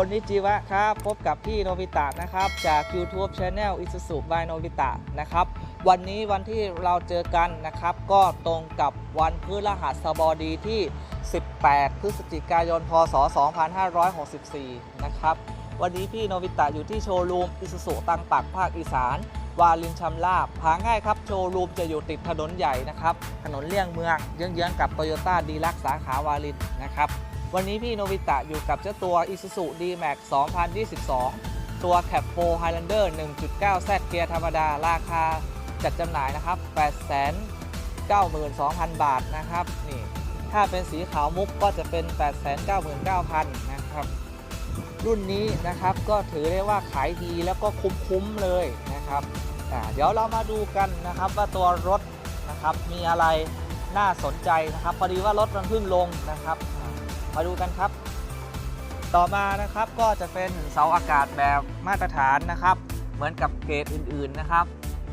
คนนิจิวะครับ พบกับพี่โนบิตะนะครับ จาก YouTube Channel Isuzu by โนบิตะนะครับ วันนี้วันที่เราเจอกันนะครับ ก็ตรงกับวันพฤหัสบดีที่ 18 พฤศจิกายน พศ 2564 นะครับ วันนี้พี่โนบิตะอยู่ที่โชว์รูมอิสุสุตังปักภาคอีสาน วาลินชำลาบหาง่ายครับ โชว์รูมจะอยู่ติดถนนใหญ่นะครับ ถนนเลี่ยงเมืองเยื้องๆกับโตโยต้าดีลักสาขาวาลินนะครับ วันนี้พี่โนบิตะอยู่กับเจ้าตัว Isuzu D-Max 2022 ตัว Cap 4 Highlander 1.9 Z เกียร์ธรรมดา ราคาจัดจำหน่ายนะครับ 892,000 บาทนะครับ นี่ ถ้าเป็นสีขาวมุกก็จะเป็น 899,000 นะครับ รุ่นนี้นะครับก็ถือได้ว่าขายดีแล้วก็คุ้มๆเลยนะครับ เดี๋ยวเรามาดูกันนะครับว่าตัวรถนะครับมีอะไรน่าสนใจนะครับ พอดีว่ารถมันเพิ่งลงนะครับ มาดูกันครับ ต่อมานะครับก็จะเป็นเสาอากาศแบบมาตรฐานนะครับ เหมือนกับเกรดอื่นๆนะครับ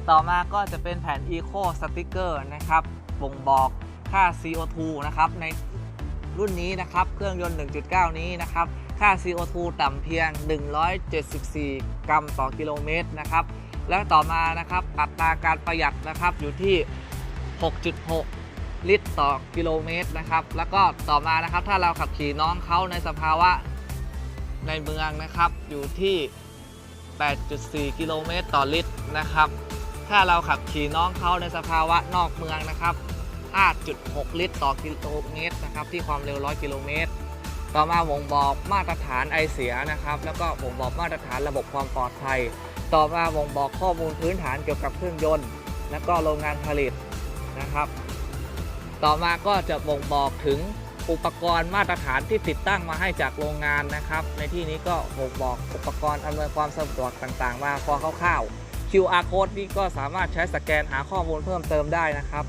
ต่อมาก็จะเป็นแผ่น Eco Sticker นะครับบ่งบอกค่า CO2 นะครับในรุ่นนี้นะครับเครื่องยนต์ 1.9 นี้นะครับค่า CO2 ต่ำเพียง 174 กรัมต่อกิโลเมตรนะครับ และต่อมานะครับอัตราการประหยัดนะครับอยู่ที่ 6.6 ลิตรต่อกิโลเมตรนะครับ แล้วก็ต่อมานะครับ ถ้าเราขับขี่น้องเขาในสภาวะในเมืองนะครับ อยู่ที่ 8.4 กิโลเมตรต่อลิตรนะครับ ถ้าเราขับขี่น้องเขาในสภาวะนอกเมืองนะครับ 5.6 ลิตรต่อกิโลเมตรนะครับ ที่ความเร็ว 100 กิโลเมตร ต่อมาบ่งบอกมาตรฐานไอเสียนะครับ แล้วก็บ่งบอกมาตรฐานระบบความปลอดภัย ต่อมาบ่งบอกข้อมูลพื้นฐานเกี่ยวกับเครื่องยนต์ และก็โรงงานผลิตนะครับ ต่อมาก็จะบ่งบอกถึงอุปกรณ์มาตรฐานที่ติดตั้งมาให้จากโรงงานนะครับ ในที่นี้ก็บ่งบอกอุปกรณ์อำนวยความสะดวกต่างๆ มาพอคร่าวๆ QR code นี่ก็สามารถใช้สแกนหาข้อมูลเพิ่มเติมได้นะครับ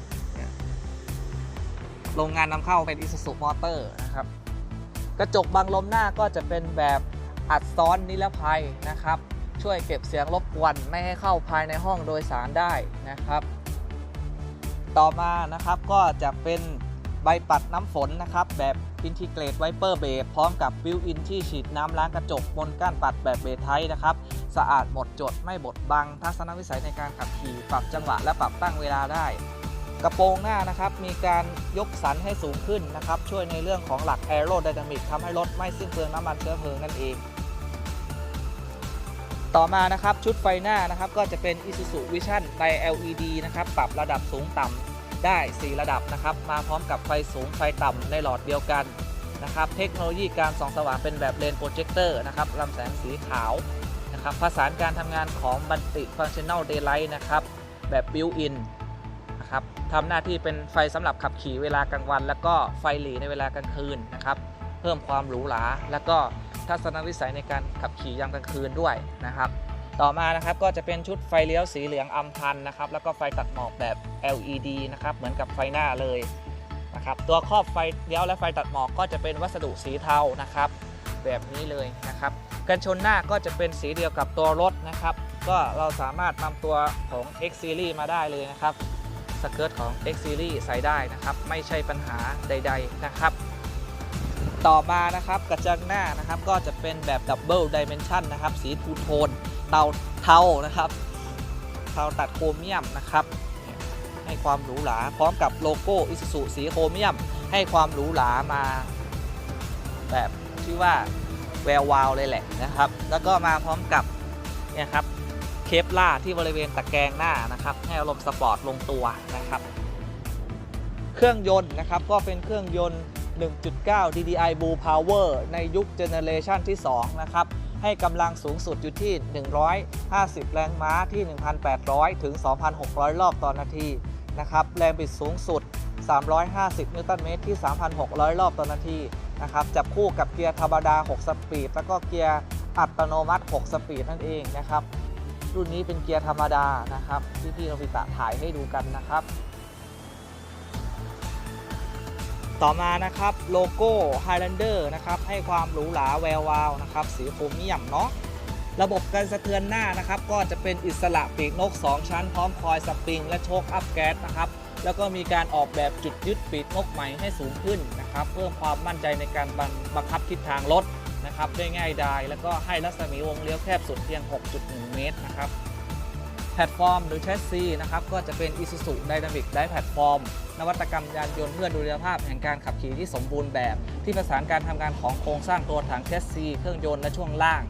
โรงงานนำเข้าเป็น Isuzu Motor นะครับ กระจกบังลมหน้าก็จะเป็นแบบอัดซ้อนนิรภัยนะครับ ช่วยเก็บเสียงรบกวนไม่ให้เข้าภายในห้องโดยสารได้นะครับ ต่อมานะครับก็จะเป็นใบปัดน้ำฝนนะครับแบบ Integrate Wiper b a s พร้อมกับ Built-in ที่ฉีดน้ำล้างกระจกบนก้านปัดแบบเบทไทยนะครับ สะอาดหมดจดไม่บดบัง ทัศนวิสัยในการขับขี่ปรับจังหวะและปรับตั้งเวลาได้ กระโปรงหน้านะครับมีการยกสันให้สูงขึ้นนะครับช่วยในเรื่องของหลัก Aerodynamic ทำให้รถไม่สิ้นเปลืองน้ำมันเชื้อเพลิงนั่นเอง ต่อมานะครับชุดไฟหน้านะครับก็จะเป็น Isuzu Vision ไฟ LED นะครับปรับระดับสูงต่ำได้ 4 ระดับนะครับมาพร้อมกับไฟสูงไฟต่ำในหลอดเดียวกันนะครับเทคโนโลยีการส่องสว่างเป็นแบบเลนโปรเจคเตอร์นะครับลำแสงสีขาวนะครับผสานการทำงานของบันติ Functional Daylight นะครับแบบ Built-in นะครับทำหน้าที่เป็นไฟสำหรับขับขี่เวลากลางวัน แล้วก็ไฟหลีในเวลากลางคืนนะครับเพิ่มความหรูหราแล้วก็ ทัศนวิสัยในการขับขี่ยามกลางคืนด้วยนะครับ ต่อมานะครับก็จะเป็นชุดไฟเลี้ยวสีเหลืองอำพันนะครับ แล้วก็ไฟตัดหมอกแบบ LED นะครับเหมือนกับไฟหน้าเลยนะครับตัวครอบไฟเลี้ยวและไฟตัดหมอกก็จะเป็นวัสดุสีเทานะครับ แบบนี้เลยนะครับกันชนหน้าก็จะเป็นสีเดียวกับตัวรถนะครับ ก็เราสามารถนำตัวของ X Series มาได้เลยนะครับสเกิร์ตของ X Series ใส่ได้นะครับ ไม่ใช่ปัญหาใด ๆนะครับ ต่อมานะครับกระจังหน้านะครับก็จะเป็นแบบดับเบิลดิเมนชันนะครับสีทูโทนเตาเทานะครับเทาตัดโครเมียมนะครับให้ความหรูหราพร้อมกับโลโก้อิสุสุสีโครเมียม ให้ความหรูหรามา แบบที่ว่าแวววาวเลยแหละนะครับ แล้วก็มาพร้อมกับเนี่ยครับเคปล่าที่บริเวณตะแกรงหน้านะครับ ให้อารมณ์สปอร์ตลงตัวนะครับ เครื่องยนต์นะครับก็เป็นเครื่องยนต์ 1.9 DDI Blue Power ในยุคเจเนเรชันที่ 2 นะครับ ให้กำลังสูงสุดอยู่ที่ 150 แรงม้าที่ 1,800 ถึง 2,600 รอบต่อนาทีนะครับ แรงบิดสูงสุด 350 นิวตันเมตรที่ 3,600 รอบต่อนาทีนะครับ จับคู่กับเกียร์ธรรมดา 6 สปีด แล้วก็เกียร์อัตโนมัติ 6 สปีดนั่นเองนะครับ รุ่นนี้เป็นเกียร์ธรรมดานะครับ ที่พี่โนบิตะถ่ายให้ดูกันนะครับ ต่อมานะครับโลโก้ Highlander นะครับให้ความหรูหราแวววาวนะครับสีโครเมียมเนาะระบบการสะเทือนหน้านะครับ ก็จะเป็นอิสระปีกนก 2 ชั้น พร้อมคอยสปริง และโชคอัพแก๊สนะครับ แล้วก็มีการออกแบบจุดยึดปีกนกใหม่ให้สูงขึ้นนะครับ เพิ่มความมั่นใจในการบังคับทิศทางรถนะครับได้ง่ายดายแล้วก็ให้รัศมีวงเลี้ยวแคบสุดเพียง 6.1 เมตรนะครับ แพลตฟอร์มหรือแชสซีนะครับก็จะเป็น Isuzu Dynamic Drive Platform นวัตกรรมยานยนต์เพื่อดุลยภาพแห่งการขับขี่ที่สมบูรณ์แบบ ที่ประสานการทำงานของโครงสร้างตัวถังแชสซีเครื่องยนต์และช่วงล่าง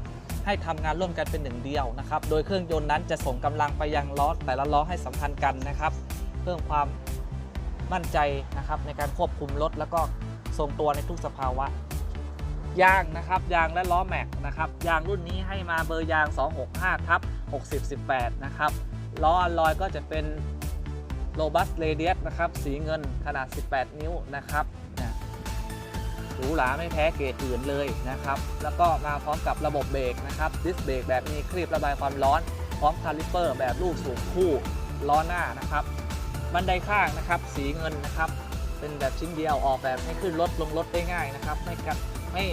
ให้ทำงานร่วมกันเป็นหนึ่งเดียวนะครับโดยเครื่องยนต์นั้นจะส่งกำลังไปยังล้อแต่ละล้อให้สัมพันธ์กันนะครับ เพิ่มความมั่นใจนะครับในการควบคุมรถแล้วก็ทรงตัวในทุกสภาวะยางนะครับยางและล้อแม็กนะครับยางรุ่นนี้ให้มาเบอร์ยาง 265ทับ 60 18 นะครับ ล้ออลลอยก็จะเป็นโ o บัสเรเดียสนะครับ สีเงินขนาด 18 นิ้วนะครับนะหรูหราไม่แพ้เกรดอื่นเลยนะครับ แล้วก็มาพร้อมกับระบบเบรกนะครับ ดิสเบรกแบบมีครีบระบายความร้อน พร้อมคาลิปเปอร์แบบลูกสูงคู่ ล้อหน้านะครับ บันไดข้างนะครับ สีเงินนะครับ เป็นแบบชิ้นเดียวออกแบบให้ขึ้นรถลงรถได้ง่ายนะครับ ไม่กัดไม่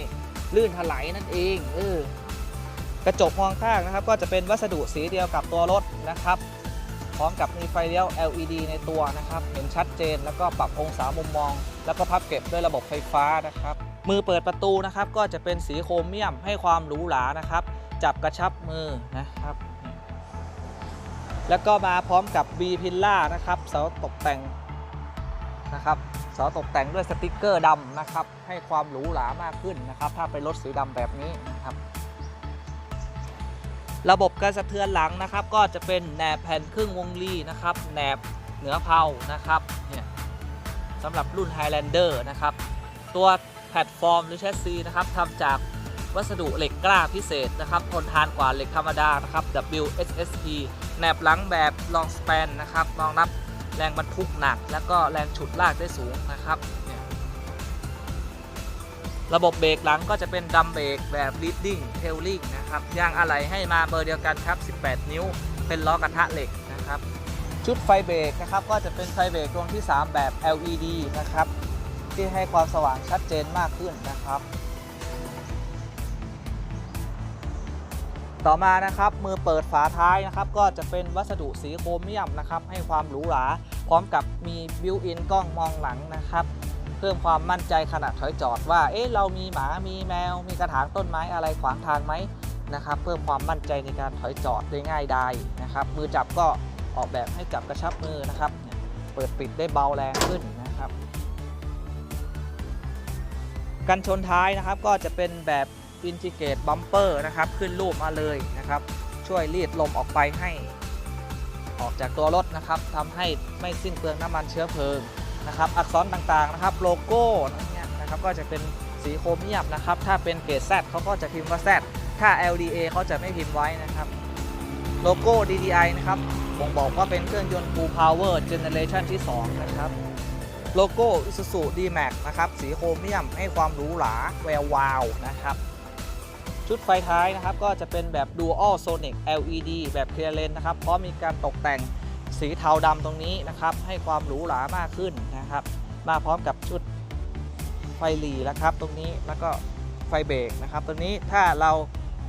ลื่นถลายนั่นเอง เออ กระจกมองข้างนะครับ ก็จะเป็นวัสดุสีเดียวกับตัวรถนะครับ พร้อมกับมีไฟเลี้ยว LED ในตัวนะครับ เห็นชัดเจนแล้วก็ปรับองศามุมมอง แล้วก็พับเก็บด้วยระบบไฟฟ้านะครับ มือเปิดประตูนะครับ ก็จะเป็นสีโครเมียมให้ความหรูหรานะครับ จับกระชับมือนะครับ แล้วก็มาพร้อมกับ B พิลล่านะครับเสาตกแต่งนะครับเสาตกแต่งด้วยสติกเกอร์ดำนะครับ ให้ความหรูหรามากขึ้นนะครับ ถ้าเป็นรถสีดำแบบนี้นะครับ ระบบการสะเทือนหลังนะครับ ก็จะเป็นแหนบแผ่นครึ่งวงรีนะครับแหนบเหนือเพานะครับเนี่ยสำหรับรุ่น Highlander นะครับ ตัวแพลตฟอร์มหรือแชสซีนะครับทำจากวัสดุเหล็กกล้าพิเศษนะครับทนทานกว่าเหล็กธรรมดานะครับ WSSE แหนบหลังแบบ long span นะครับรองรับแรงบรรทุกหนัก แล้วก็แรงฉุดลากได้สูงนะครับเระบบเบรกหลังก็จะเป็นดัมเบรกแบบ leading tailing นะครับยางอะไหล่ให้มาเบอร์เดียวกันครับ 18 นิ้ว เป็นล้อกระทะเหล็กนะครับ ชุดไฟเบรกนะครับก็จะเป็นไฟเบรกดวงที่ 3 แบบ LED นะครับ ที่ให้ความสว่างชัดเจนมากขึ้นนะครับ ต่อมานะครับมือเปิดฝาท้ายนะครับ ก็จะเป็นวัสดุสีโครเมียมนะครับ ให้ความหรูหราพร้อมกับมีบิวอินกล้องมองหลังนะครับ พิ่มความมั่นใจขณะถอยจอดว่าเอ๊ะเรามีหมามีแมว มีกระถางต้นไม้อะไรขวางทางไหมนะครับ เพิ่มความมั่นใจในการถอยจอดได้ง่ายดายนะครับ มือจับก็ออกแบบให้จับกระชับมือนะครับเนี่ยเปิดปิดได้เบาแรงขึ้นนะครับ กันชนท้ายนะครับก็จะเป็นแบบอินทิเกตบัมเปอร์นะครับ ขึ้นรูปมาเลยนะครับ ช่วยรีดลมออกไปให้ ออกจากตัวรถนะครับทำให้ไม่สิ้นเปลืองน้ำมันเชื้อเพลิง นะครับอักษรต่างๆนะครับโลโก้เนี่ยนะครับก็จะเป็นสีโครเมียมนะครับถ้าเป็นเกรด Z เขาก็จะพิมพ์ว่า Z ถ้า LDA เขาจะไม่พิมพ์ไว้นะครับโลโก้ DDI นะครับบ่งบอกว่าเป็นเครื่องยนต์ Full Power Generation ที่ 2 นะครับโลโก้ Isuzu D-Max นะครับสีโครเมียมให้ความหรูหราแวววาวนะครับชุดไฟท้ายนะครับก็จะเป็นแบบ Dual Sonic LED แบบ Clear Lane นะครับพร้อมมีการตกแต่ง สีเทาดำตรงนี้นะครับ ให้ความหรูหรามากขึ้นนะครับ มาพร้อมกับชุดไฟหลีนะครับ ตรงนี้แล้วก็ไฟเบรกนะครับตรงนี้ถ้าเรา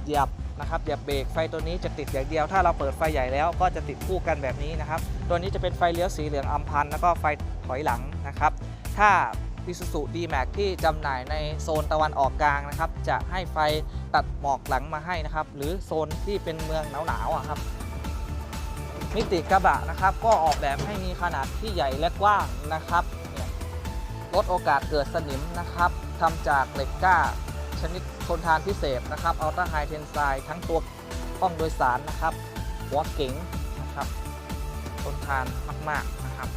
เหยียบนะครับเหยียบเบรกไฟตัวนี้จะติดอย่างเดียว ถ้าเราเปิดไฟใหญ่แล้วก็จะติดคู่กันแบบนี้นะครับ ตัวนี้จะเป็นไฟเลี้ยวสีเหลืองอัมพันธ์แล้วก็ไฟถอยหลังนะครับ ถ้า Isuzu D-Max ที่จำหน่ายในโซนตะวันออกกลางนะครับ จะให้ไฟตัดหมอกหลังมาให้นะครับ หรือโซนที่เป็นเมืองหนาวๆครับ มิติกระบะนะครับ ก็ออกแบบให้มีขนาดที่ใหญ่และกว้างนะครับลดโอกาสเกิดสนิมนะครับทำจากเหล็กกล้า ชนิดทนทานพิเศษนะครับอัลตร้าไฮเทนไซทั้งตัวห้องโดยสารนะครับหัวเก๋งนะครับทนทานมากๆนะครับ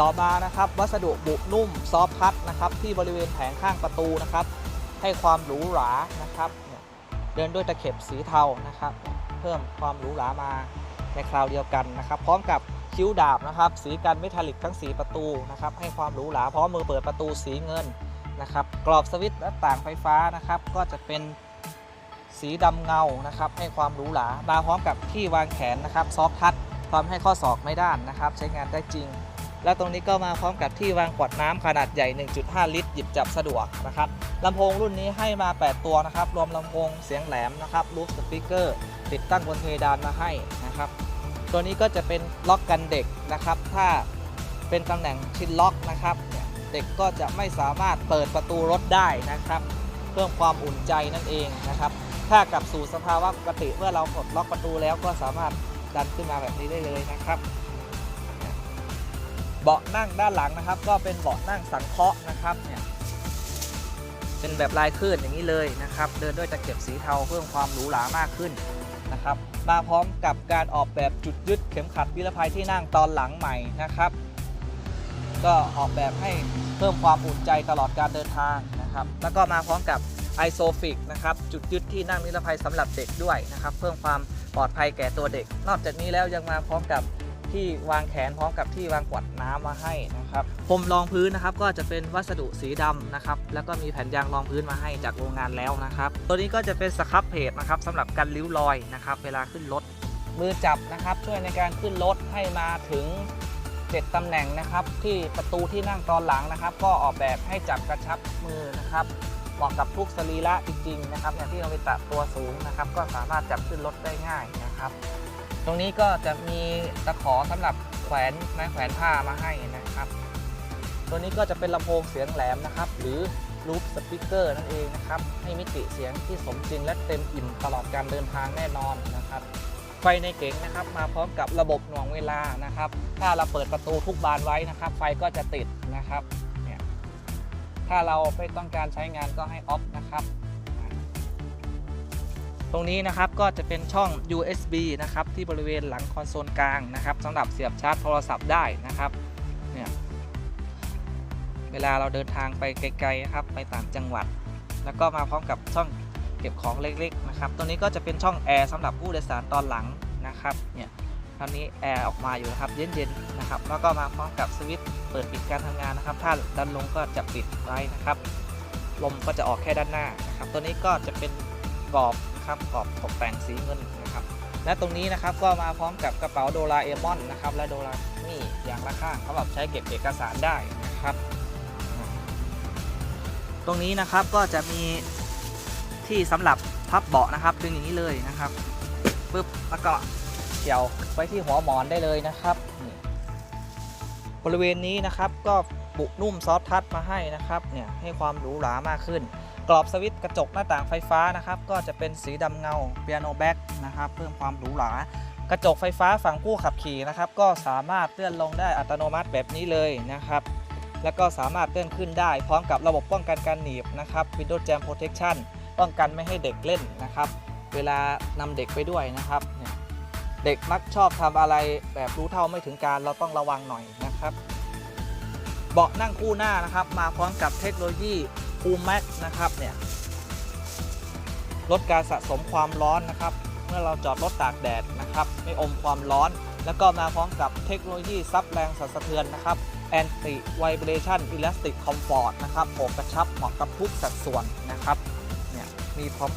ต่อมานะครับ วัสดุบุนุ่มซอฟพัดนะครับ ที่บริเวณแผงข้างประตูนะครับ ให้ความหรูหรานะครับ เดินด้วยตะเข็บสีเทานะครับ เพิ่มความหรูหรามาในคราวเดียวกันนะครับ พร้อมกับคิ้วดาบนะครับ สีกันเมทัลลิกทั้ง 4 ประตูนะครับ ให้ความหรูหราพร้อมมือเปิดประตูสีเงินนะครับ กรอบสวิตช์และต่างไฟฟ้านะครับ ก็จะเป็นสีดำเงานะครับ ให้ความหรูหรามาพร้อมกับที่วางแขนนะครับ ซอฟทัชทำให้ข้อศอกไม่ด้านนะครับ ใช้งานได้จริง และตรงนี้ก็มาพร้อมกับที่วางขวดน้ำขนาดใหญ่ 1.5 ลิตร หยิบจับสะดวกนะครับลำโพงรุ่นนี้ให้มา 8 ตัวนะครับ รวมลำโพงเสียงแหลมนะครับรูฟสปีกเกอร์ติดตั้งบนเพดานมาให้นะครับ ตัวนี้ก็จะเป็นล็อกกันเด็กนะครับ ถ้าเป็นตำแหน่งชินล็อกนะครับเด็กก็จะไม่สามารถเปิดประตูรถได้นะครับ เพิ่มความอุ่นใจนั่นเองนะครับ ถ้ากลับสู่สภาวะปกติเมื่อเรากดล็อกประตูแล้วก็สามารถดันขึ้นมาแบบนี้ได้เลยนะครับ เบาะนั่งด้านหลังนะครับ ก็เป็นเบาะนั่งสังเคราะห์นะครับเนี่ยเป็นแบบลายคลื่นอย่างนี้เลยนะครับ เดินด้วยตะเข็บสีเทาเพิ่มความหรูหรามากขึ้นนะครับมาพร้อมกับการออกแบบจุดยึดเข็มขัดนิรภัยที่นั่งตอนหลังใหม่นะครับ ก็ออกแบบให้เพิ่มความอุ่นใจตลอดการเดินทางนะครับ แล้วก็มาพร้อมกับ i s o f i c นะครับจุดยึดที่นั่งนิรภัยสำหรับเด็กด้วยนะครับ เพิ่มความปลอดภัยแก่ตัวเด็ก นอกจากนี้แล้วยังมาพร้อมกับ ที่วางแขนพร้อมกับที่วางขวดน้ำมาให้นะครับพรมรองพื้นนะครับก็จะเป็นวัสดุสีดำนะครับแล้วก็มีแผ่นยางรองพื้นมาให้จากโรงงานแล้วนะครับ ตัวนี้ก็จะเป็นสครับเพจนะครับสำหรับกันริ้วรอยนะครับเวลาขึ้นรถมือจับนะครับช่วยในการขึ้นรถให้มาถึง 7 ตำแหน่งนะครับที่ประตูที่นั่งตอนหลังนะครับ ก็ออกแบบให้จับกระชับมือนะครับเหมาะกับทุกสรีระจริงๆนะครับอย่างที่เราไปตัดตัวสูงนะครับ ก็สามารถจับขึ้นรถได้ง่ายนะครับ ตรงนี้ก็จะมีตะขอสำหรับแขวนไม้แขวนผ้ามาให้นะครับ ตัวนี้ก็จะเป็นลำโพงเสียงแหลมนะครับ หรือรูปสปีกเกอร์นั่นเองนะครับ ให้มิติเสียงที่สมจริงและเต็มอิ่มตลอดการเดินทางแน่นอนนะครับ ไฟในเก๋งนะครับ มาพร้อมกับระบบหน่วงเวลานะครับ ถ้าเราเปิดประตูทุกบานไว้นะครับ ไฟก็จะติดนะครับ เนี่ย ถ้าเราไม่ต้องการใช้งานก็ให้ออฟนะครับ ตรงนี้นะครับก็จะเป็นช่อง USB นะครับที่บริเวณหลังคอนโซลกลางนะครับสำหรับเสียบชาร์จโทรศัพท์ได้นะครับเนี่ยเวลาเราเดินทางไปไกลๆนะครับไปต่างจังหวัด แล้วก็มาพร้อมกับช่องเก็บของเล็กๆนะครับตัวนี้ก็จะเป็นช่องแอร์สำหรับผู้โดยสารตอนหลังนะครับเนี่ยตอนนี้แอร์ออกมาอยู่นะครับเย็นๆนะครับแล้วก็มาพร้อมกับสวิตช์เปิดปิดการทำงานนะครับ ถ้าดันลงก็จะปิดไว้นะครับลมก็จะออกแค่ด้านหน้านะครับตัวนี้ก็จะเป็นกรอบ นะครับกรอบตกแต่งสีเงินนะครับและตรงนี้นะครับก็มาพร้อมกับกระเป๋าโดราเอมอนนะครับและโดรานี่อย่างละข้างเขาแบบใช้เก็บเอกสารได้นะครับ ตรงนี้นะครับก็จะมีที่สำหรับพับเบาะนะครับดึงอย่างนี้เลยนะครับปึ๊บแล้วก็เกี่ยวไว้ที่หัวหมอนได้เลยนะครับบริเวณนี้นะครับก็บุนุ่มซอฟทัชมาให้นะครับเนี่ยให้ความหรูหรามากขึ้น กรอบสวิตช์กระจกหน้าต่างไฟฟ้านะครับ ก็จะเป็นสีดำเงาเปียโนแบ็กนะครับ เพิ่มความหรูหรากระจกไฟฟ้าฝั่งผู้ขับขี่นะครับ ก็สามารถเลื่อนลงได้อัตโนมัติแบบนี้เลยนะครับ แล้วก็สามารถเลื่อนขึ้นได้ พร้อมกับระบบป้องกันการหนีบนะครับ Windows Jam Protection ป้องกันไม่ให้เด็กเล่นนะครับ เวลานำเด็กไปด้วยนะครับเนี่ยเด็กมักชอบทำอะไรแบบรู้เท่าไม่ถึงการเราต้องระวังหน่อยนะครับ เบาะนั่งคู่หน้านะครับ มาพร้อมกับเทคโนโลยี Cool Max นะครับเนี่ยลดการสะสมความร้อนนะครับ เมื่อเราจอดรถตากแดดนะครับไม่อมความร้อน แล้วก็มาพร้อมกับเทคโนโลยีซับแรงสั่นสะเทือนนะครับ Anti Vibration Elastic Comfort นะครับโอบกระชับเหมาะกับทุกสัดส่วนนะครับเนี่ยมีพร้อม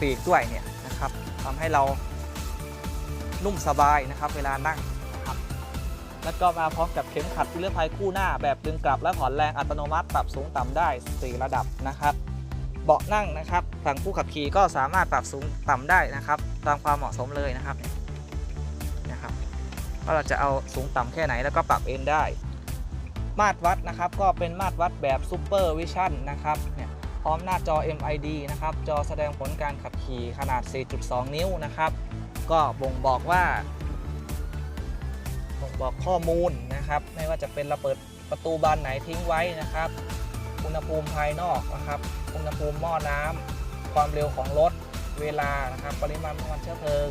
ปีกด้วยเนี่ยนะครับทำให้เรานุ่มสบายนะครับ เวลานั่ง แล้วก็มาพร้อมกับเข็มขัดนิรภัยคู่หน้าแบบดึงกลับและผ่อนแรงอัตโนมัติปรับสูงต่ำได้ 4 ระดับนะครับเบาะนั่งนะครับฝั่งผู้ขับขี่ก็สามารถปรับสูงต่ำได้นะครับ ตามความเหมาะสมเลยนะครับนะครับว่าเราจะเอาสูงต่ำแค่ไหนแล้วก็ปรับเอนได้ มาตรวัดนะครับก็เป็นมาตรวัดแบบ Super Vision นะครับเนี่ยพร้อมหน้าจอ MID นะครับ จอแสดงผลการขับขี่ขนาด 4.2 นิ้วนะครับ ก็บ่งบอกว่า บอกข้อมูลนะครับ ไม่ว่าจะเป็นเราเปิดประตูบานไหนทิ้งไว้นะครับ อุณหภูมิภายนอกนะครับ อุณหภูมิหม้อน้ำความเร็วของรถ เวลานะครับ ปริมาณน้ำมันเชื้อเพลิง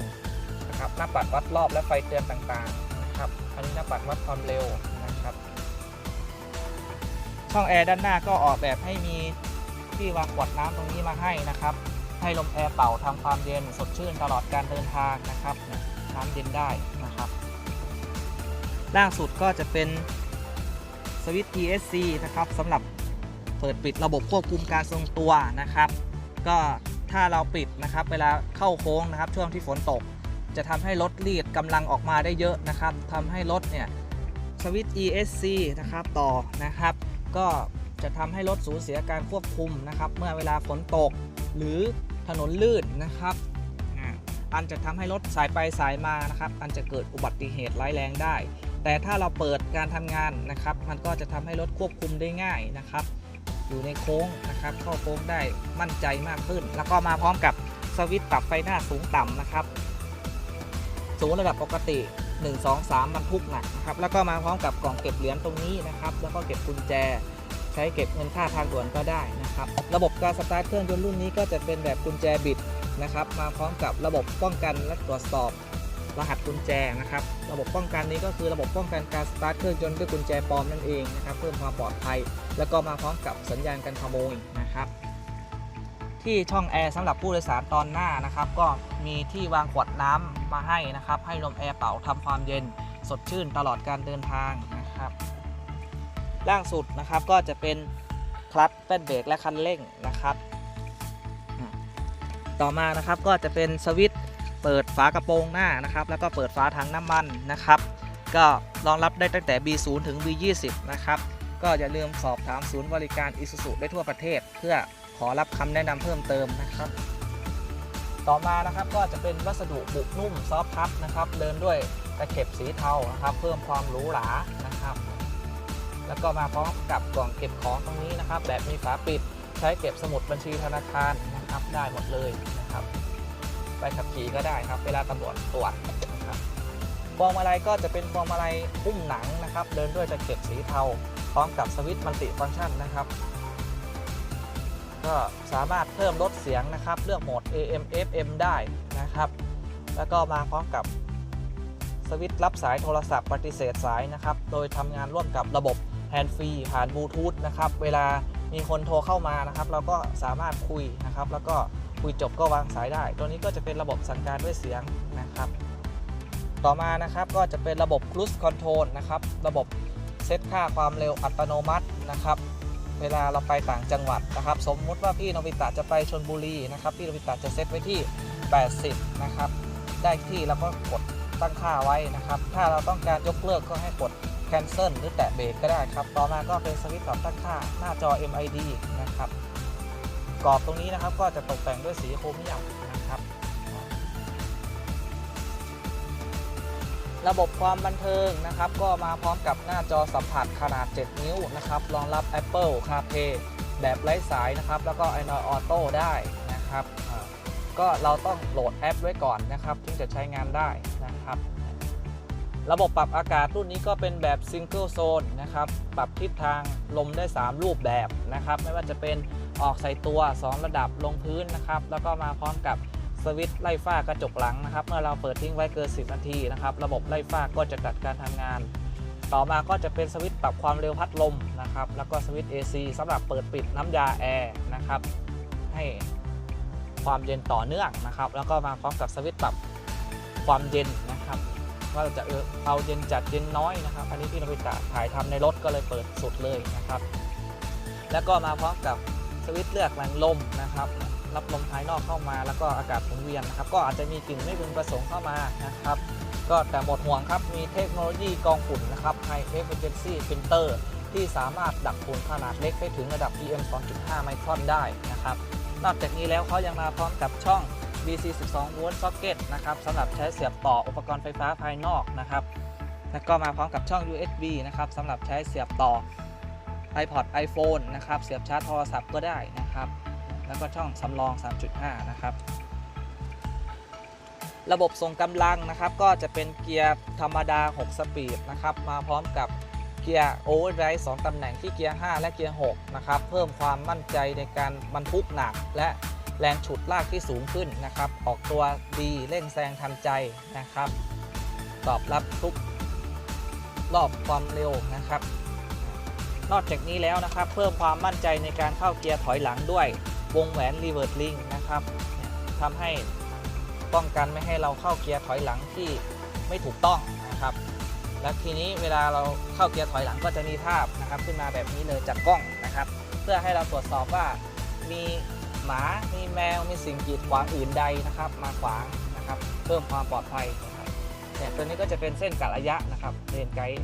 นะครับ หน้าปัดวัดรอบและไฟเตือนต่างๆนะครับ อันนี้หน้าปัดวัดความเร็วนะครับ ช่องแอร์ด้านหน้าก็ออกแบบให้มีที่วางขวดน้ำตรงนี้มาให้นะครับ ให้ลมแอร์เป่าทำความเย็นสดชื่นตลอดการเดินทางนะครับนี่ยน้ำเย็นได้นะครับ ล่างสุดก็จะเป็นสวิตช์ ESC นะครับสำหรับเปิดปิดระบบควบคุมการทรงตัวนะครับ ก็ถ้าเราปิดนะครับเวลาเข้าโค้งนะครับ ช่วงที่ฝนตก จะทำให้รถรีดกำลังออกมาได้เยอะนะครับทำให้รถเนี่ยสวิตช์ ESC นะครับต่อนะครับ ก็จะทำให้รถสูญเสียการควบคุมนะครับ เมื่อเวลาฝนตกหรือถนนลื่นนะครับอันจะทำให้รถสายไปสายมานะครับ อันจะเกิดอุบัติเหตุร้ายแรงได้ แต่ถ้าเราเปิดการทำงานนะครับ มันก็จะทำให้รถควบคุมได้ง่ายนะครับ อยู่ในโค้งนะครับเข้าโค้งได้มั่นใจมากขึ้น แล้วก็มาพร้อมกับสวิตช์ปรับไฟหน้าสูงต่ำนะครับสูงระดับปกติ 1 2 3บรรทุกหนักนะครับแล้วก็มาพร้อมกับกล่องเก็บเหรียญตรงนี้นะครับแล้วก็เก็บกุญแจใช้เก็บเงินค่าทางด่วนก็ได้นะครับ ระบบการสตาร์ทเครื่องยนต์รุ่นนี้ก็จะเป็นแบบกุญแจบิดนะครับ มาพร้อมกับระบบป้องกันและตรวจสอบ รหัสกุญแจนะครับ ระบบป้องกันนี้ก็คือระบบป้องกันการสตาร์ทเครื่องยนต์ด้วยกุญแจปลอมนั่นเองนะครับ เพิ่มความปลอดภัย แล้วก็มาพร้อมกับสัญญาณการขโมยนะครับ ที่ช่องแอร์สำหรับผู้โดยสารตอนหน้านะครับ ก็มีที่วางขวดน้ำมาให้นะครับ ให้ลมแอร์เป่าทำความเย็นสดชื่นตลอดการเดินทางนะครับ ล่างสุดนะครับก็จะเป็นคลัตช์แป้นเบรกและคันเร่งนะครับ ต่อมานะครับก็จะเป็นสวิตช์ เปิดฝากระโปรงหน้านะครับแล้วก็เปิดฝาถังน้ำมันนะครับ ก็รองรับได้ตั้งแต่ B0 ถึง B20 นะครับก็อย่าลืมสอบถามศูนย์บริการ Isuzu ได้ทั่วประเทศ เพื่อขอรับคำแนะนำเพิ่มเติมนะครับ ต่อมานะครับก็จะเป็นวัสดุบุกนุ่มซอฟทัชนะครับเดินด้วยตะเข็บสีเทานะครับเพิ่มความหรูหรานะครับแล้วก็มาพร้อมกับกล่องเก็บของตรงนี้นะครับ แบบมีฝาปิดใช้เก็บสมุดบัญชีธนาคารนะครับได้หมดเลยนะครับ ไปขับขี่ก็ได้ครับ เวลาตำรวจตรวจนะครับพวงมาลัยก็จะเป็นพวงมาลัยหุ้มหนังนะครับ เดินด้วยตะเข็บสีเทา พร้อมกับสวิตช์มัลติฟังก์ชันนะครับ ก็สามารถเพิ่มลดเสียงนะครับ เลือกโหมด AM FM ได้นะครับ แล้วก็มาพร้อมกับสวิตช์รับสายโทรศัพท์ปฏิเสธสายนะครับ โดยทำงานร่วมกับระบบแฮนด์ฟรีผ่านบลูทูธนะครับ เวลามีคนโทรเข้ามานะครับ เราก็สามารถคุยนะครับ แล้วก็ คุยจบก็วางสายได้ ตัวนี้ก็จะเป็นระบบสั่งการด้วยเสียงนะครับ ต่อมานะครับก็จะเป็นระบบ Cruise Control นะครับ ระบบเซตค่าความเร็วอัตโนมัตินะครับ เวลาเราไปต่างจังหวัดนะครับ สมมุติว่าพี่โนบิตะจะไปชนบุรีนะครับ พี่โนบิตะจะเซตไว้ที่ 80 นะครับ ได้ที่แล้วก็กดตั้งค่าไว้นะครับ ถ้าเราต้องการยกเลิกก็ให้กด cancel หรือแตะเบรกก็ได้ครับ ต่อมาก็เป็นสวิตช์ปรับตั้งค่าหน้าจอ MID นะครับ กรอบตรงนี้นะครับก็จะตกแต่งด้วยสีโครเมียมนะครับ ระบบความบันเทิงนะครับ ก็มาพร้อมกับหน้าจอสัมผัสขนาด 7 นิ้วนะครับรองรับ Apple CarPlay แบบไร้สายนะครับ แล้วก็ Android Auto ได้นะครับก็เราต้องโหลดแอปไว้ก่อนนะครับถึงจะใช้งานได้นะครับ ระบบปรับอากาศรุ่นนี้ก็เป็นแบบ Single Zone นะครับ ปรับทิศทางลมได้ 3 รูปแบบนะครับ ไม่ว่าจะเป็น ออกใส่ตัว 2 ระดับลงพื้นนะครับ แล้วก็มาพร้อมกับสวิตช์ไล่ฝ้ากระจกหลังนะครับ เมื่อเราเปิดทิ้งไว้เกิน 10 นาทีนะครับ ระบบไล่ฝ้าก็จะตัดการทำงาน ต่อมาก็จะเป็นสวิตช์ปรับความเร็วพัดลมนะครับ แล้วก็สวิตช์ AC สำหรับเปิดปิดน้ำยาแอร์นะครับ ให้ความเย็นต่อเนื่องนะครับ แล้วก็มาพร้อมกับสวิตช์ปรับความเย็นนะครับ ว่าเราจะเออเอาเย็นจัดเย็นน้อยนะครับ อันนี้พี่นวิตะถ่ายทำในรถก็เลยเปิดสุดเลยนะครับ แล้วก็มาพร้อมกับ สวิตช์เลือกแหล่งลมนะครับ รับลมภายนอกเข้ามาแล้วก็อากาศหมุนเวียนนะครับ ก็อาจจะมีกลิ่นไม่พึงประสงค์เข้ามานะครับ ก็แต่หมดห่วงครับ มีเทคโนโลยีกองฝุ่นนะครับ High Efficiency Filter ที่สามารถดักฝุ่นขนาดเล็กได้ถึงระดับ PM 2.5 ไมครอนได้นะครับ นอกจากนี้แล้วเขายังมาพร้อมกับช่อง DC 12 volt socket นะครับสำหรับใช้เสียบต่ออุปกรณ์ไฟฟ้าภายนอกนะครับ แล้วก็มาพร้อมกับช่อง USB นะครับสำหรับใช้เสียบต่อ iPod iPhone นะครับ เสียบชาร์จโทรศัพท์ก็ได้นะครับ แล้วก็ช่องสำรอง 3.5 นะครับ ระบบส่งกำลังนะครับ ก็จะเป็นเกียร์ธรรมดา 6 สปีดนะครับ มาพร้อมกับเกียร์โอเวอร์ไรด์2ตำแหน่งที่เกียร์ 5 และเกียร์ 6 นะครับ เพิ่มความมั่นใจในการบรรทุกหนัก และแรงฉุดลากที่สูงขึ้นนะครับ ออกตัวดีเร่งแซงทันใจนะครับ ตอบรับทุกรอบความเร็วนะครับ นอกจากนี้แล้วนะครับ เพิ่มความมั่นใจในการเข้าเกียร์ถอยหลังด้วยวงแหวนรีเวิร์ดลิงนะครับทำให้ป้องกันไม่ให้เราเข้าเกียร์ถอยหลังที่ไม่ถูกต้องนะครับ และทีนี้เวลาเราเข้าเกียร์ถอยหลังก็จะมีภาพนะครับ ขึ้นมาแบบนี้เลยจากกล้องนะครับ เพื่อให้เราตรวจสอบว่ามีหมา มีแมว มีสิ่งกีดขวางอื่นใดนะครับ มาขวางนะครับ เพิ่มความปลอดภัยนะครับเนี่ยตัวนี้ก็จะเป็นเส้นกะระยะนะครับเลนไกด์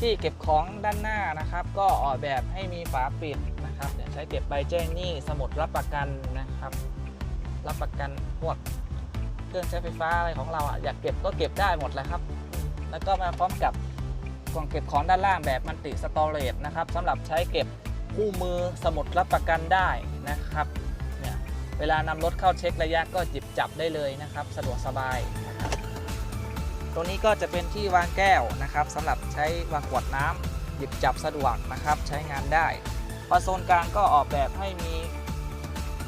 ที่เก็บของด้านหน้านะครับ ก็ออกแบบให้มีฝาปิดนะครับเนี่ยใช้เก็บใบแจ้งหนี้สมุดรับประกันนะครับ รับประกันพวกเครื่องใช้ไฟฟ้าอะไรของเราอะอยากเก็บก็เก็บได้หมดแหละครับ แล้วก็มาพร้อมกับกล่องเก็บของด้านล่างแบบมันติสตอเรจนะครับสำหรับใช้เก็บคู่มือสมุดรับประกันได้นะครับเนี่ยเวลานำรถเข้าเช็คระยะก็หยิบจับได้เลยนะครับ สะดวกสบายนะครับ ตัวนี้ก็จะเป็นที่วางแก้วนะครับสำหรับใช้วางขวดน้ำหยิบจับสะดวกนะครับใช้งานได้พอโซนกลางก็ออกแบบให้มี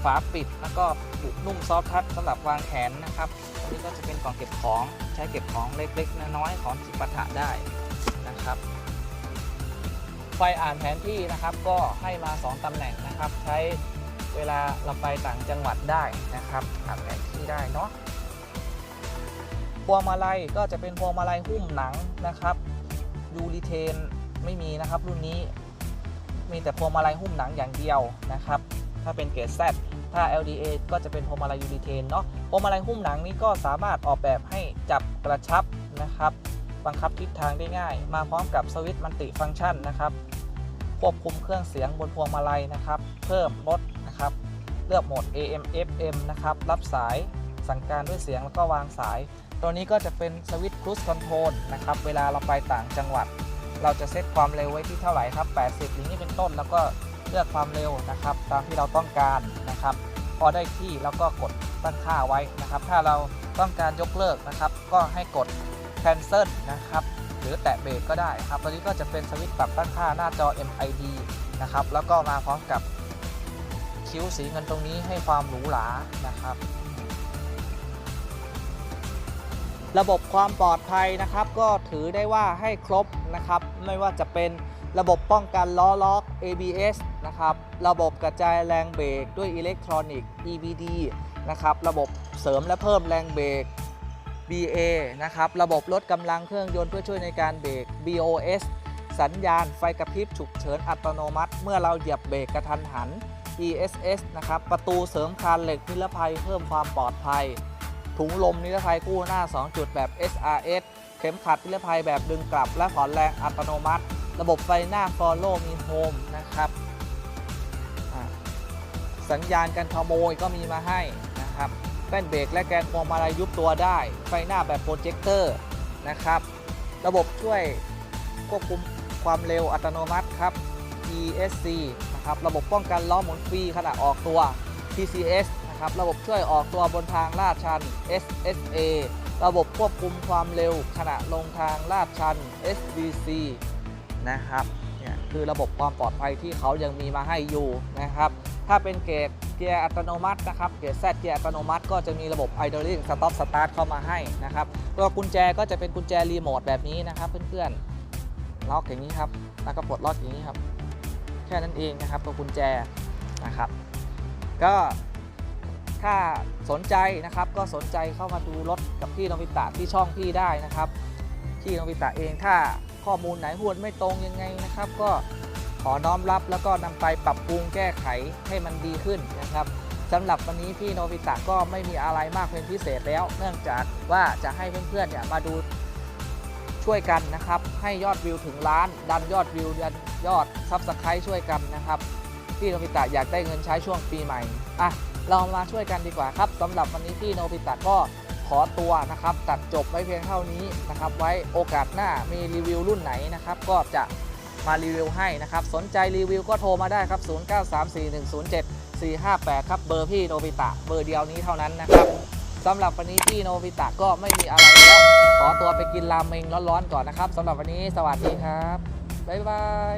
ฝาปิดแล้วก็ปุกนุ่มซอฟท์ทัชสำหรับวางแขนนะครับอันนี้ก็จะเป็นกล่องเก็บของใช้เก็บของเล็กๆน้อยๆของจิปาถะได้นะครับ ไฟอ่านแผนที่นะครับก็ให้มา 2ตำแหน่งนะครับ ใช้เวลาเราไปต่างจังหวัดได้นะครับอ่านแผนที่ได้เนาะ พวงมาลัยก็จะเป็นพวงมาลัยหุ้มหนังนะครับยูริเทนไม่มีนะครับรุ่นนี้มีแต่พวงมาลัยหุ้มหนังอย่างเดียวนะครับ ถ้าเป็นเกรด Z ถ้า LDA ก็จะเป็นพวงมาลัยยูริเทนเนาะพวงมาลัยหุ้มหนังนี้ก็สามารถออกแบบให้จับกระชับนะครับ บังคับทิศทางได้ง่าย มาพร้อมกับสวิตช์มัลติฟังก์ชันนะครับ ควบคุมเครื่องเสียงบนพวงมาลัยนะครับ เพิ่มลดนะครับ เลือกโหมด AM FM นะครับ รับสาย สั่งการด้วยเสียงแล้วก็วางสาย ตัวนี้ก็จะเป็นสวิตช์ครู e คอนโทรลนะครับ เวลาเราไปต่างจังหวัด เราจะเซตความเร็วไว้ที่เท่าไหร่ครับ 80 อย่างนี้เป็นต้น แล้วก็เลือกความเร็วนะครับ ตามที่เราต้องการนะครับ พอได้ที่แล้วก็กดตั้งค่าไว้นะครับ ถ้าเราต้องการยกเลิกนะครับ ก็ให้กด cancel นะครับ หรือแตะเบรกก็ได้ครับ ตัวนี้ก็จะเป็นสวิตช์ปรับตั้งค่าหน้าจอ MID นะครับ แล้วก็มาพร้อมกับคิ้วสีเงินตรงนี้ให้ความหรูหรานะครับ ระบบความปลอดภัยนะครับ ก็ถือได้ว่าให้ครบนะครับ ไม่ว่าจะเป็นระบบป้องกันล้อล็อก ABS นะครับ ระบบกระจายแรงเบรกด้วยอิเล็กทรอนิกส์ EBD นะครับ ระบบเสริมและเพิ่มแรงเบรก BA นะครับ ระบบลดกำลังเครื่องยนต์เพื่อช่วยในการเบรก BOS สัญญาณไฟกระพริบฉุกเฉินอัตโนมัติ เมื่อเราเหยียบเบรกกระทันหัน ESS นะครับ ประตูเสริมคานเหล็กนิรภัยเพิ่มความปลอดภัย ถุงลมนิรภัยกู้หน้า 2 จุดแบบ SRS เข็มขัดนิรภัยแบบดึงกลับและผ่อนแรงอัตโนมัติ ระบบไฟหน้า Follow มี Home นะครับสัญญาณการขโมยก็มีมาให้นะครับแป้นเบรกและแกนพวงมาลัยยุบตัวได้ ไฟหน้าแบบโปรเจคเตอร์นะครับ ระบบช่วยควบคุมความเร็วอัตโนมัติครับ ESC นะครับ ระบบป้องกันล้อหมุนฟรีขณะออกตัว TCS ครับ ระบบช่วยออกตัวบนทางลาดชัน SSA ระบบควบคุมความเร็วขณะลงทางลาดชัน SVC นะครับ เนี่ยคือระบบความปลอดภัยที่เขายังมีมาให้อยู่นะครับ ถ้าเป็นเกรดเกียร์อัตโนมัตินะครับ เกียรดเกียร์อัตโนมัติ ก็จะมีระบบ idling stop start เข้ามาให้นะครับ ตัวกุญแจก็จะเป็นกุญแจรีโมทแบบนี้นะครับเพื่อนๆ ล็อกอย่างนี้ครับ แล้วก็ปลดล็อกอย่างนี้ครับ แค่นั้นเองนะครับตัวกุญแจนะครับ ก็ ถ้าสนใจนะครับก็สนใจเข้ามาดูรถกับพี่โนบิตะที่ช่องพี่ได้นะครับพี่โนบิตะเองถ้าข้อมูลไหนหวนไม่ตรงยังไงนะครับ ก็ขอน้อมรับแล้วก็นำไปปรับปรุงแก้ไขให้มันดีขึ้นนะครับสำหรับวันนี้พี่โนบิตะก็ไม่มีอะไรมากเป็นพิเศษแล้ว เนื่องจากว่าจะให้เพื่อนๆเนี่ยมาดูช่วยกันนะครับ ให้ยอดวิวถึงล้านดันยอดวิวดันยอดซับสไครต์ช่วยกันนะครับ พี่โนบิตะอยากได้เงินใช้ช่วงปีใหม่อะ เรามาช่วยกันดีกว่าครับสำหรับวันนี้พี่โนบิตะก็ขอตัวนะครับ ตัดจบไว้เพียงเท่านี้นะครับ ไว้โอกาสหน้ามีรีวิวรุ่นไหนนะครับ ก็จะมารีวิวให้นะครับ สนใจรีวิวก็โทรมาได้ครับ 0934107458 ครับเบอร์พี่โนบิตะเบอร์เดียวนี้เท่านั้นนะครับสำหรับวันนี้พี่โนบิตะก็ไม่มีอะไรแล้ว ขอตัวไปกินรามเมงร้อนๆก่อนนะครับสำหรับวันนี้สวัสดีครับบ๊ายบาย